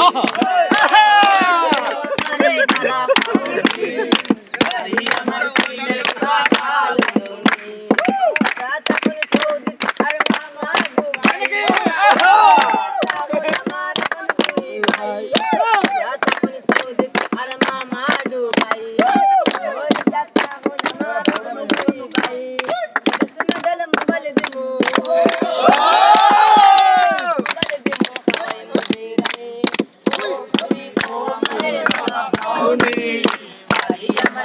Oh!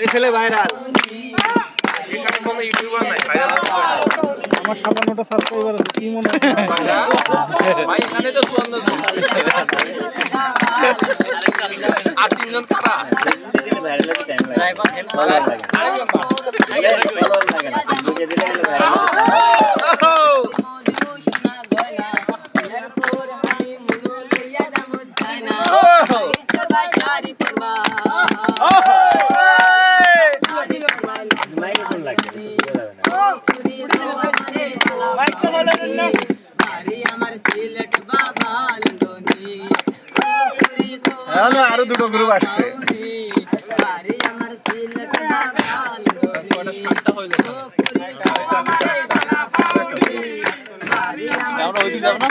এই ছেলে viral এখানে কোনো আমার সাতান্নটা সাবস্ক্রাইবার আছে কি মনে ভাই এখানে তো সুন্দর আর তিনজন কারা? লাগে আরও দুটো গ্রুপ আসবে আমরা ওইদিকে যাব না?